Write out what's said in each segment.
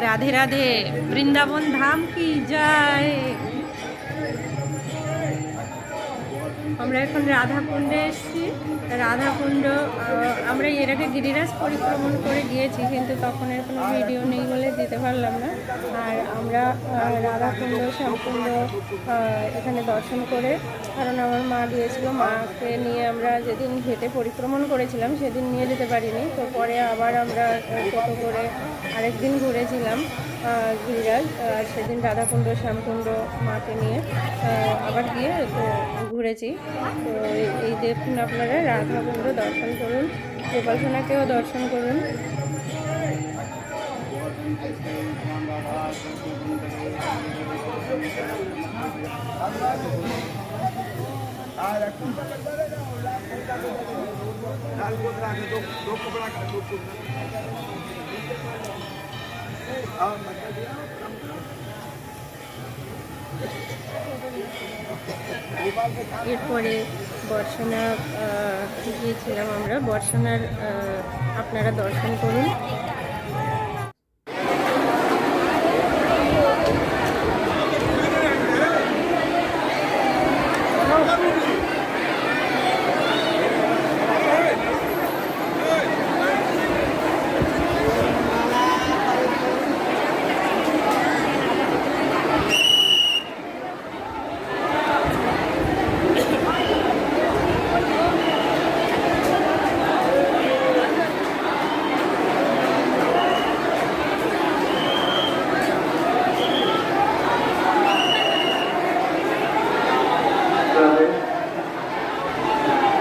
রাধে রাধে বৃন্দাবন ধাম কি যায়? আমরা এখন রাধাকুণ্ডে এসেছি। রাধাকুণ্ড আমরা এর আগে গিরিরাজ পরিক্রমণ করে গিয়েছি, কিন্তু তখন এর কোনো ভিডিও নেই বলে দিতে পারলাম না। আর আমরা রাধাকুণ্ড শ্যামকুণ্ড এখানে দর্শন করে, কারণ আমার মা গিয়েছিল মাকে নিয়ে আমরা যেদিন হেঁটে পরিক্রমণ করেছিলাম, সেদিন নিয়ে যেতে পারিনি। তো পরে আবার আমরা টোটো করে আরেকদিন ঘুরেছিলাম গিরিরাজ, আর সেদিন রাধাকুণ্ড শ্যামকুণ্ড মাকে নিয়ে আবার গিয়ে, তো ঘুরেছি। তো এই দেখুন আপনারা রাধাকুণ্ড দর্শন করুন। গোপাল সোনাকেও দর্শন করুন। এরপরে বর্ষনা গিয়েছিলাম আমরা। বর্ষণার আপনারা দর্শন করুন।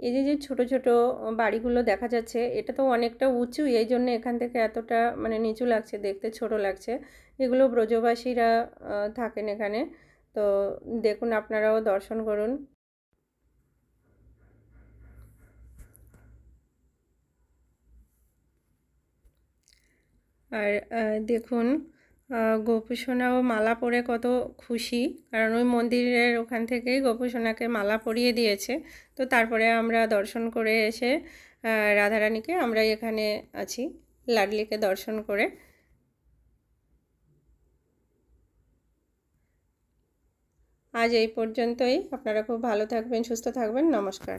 এই যে যে ছোট ছোট বাড়িগুলো দেখা যাচ্ছে, এটা তো অনেকটা উঁচু, এই জন্য এখান থেকে এতটা মানে নিচু লাগছে, দেখতে ছোট লাগছে। এগুলো ব্রজবাসীরা থাকেন এখানে। তো দেখুন, আপনারাও দর্শন করুন। আর দেখুন গোপুসোনাও মালা পরে কত খুশি। কারণ ওই মন্দিরের ওখান থেকেই গোপুসোনাকে মালা পরিয়ে দিয়েছে। তো তারপরে আমরা দর্শন করে এসে রাধারানীকে আমরা এখানে আছি, লাডলিকে দর্শন করে। আজ এই পর্যন্তই। আপনারা খুব ভালো থাকবেন, সুস্থ থাকবেন। নমস্কার।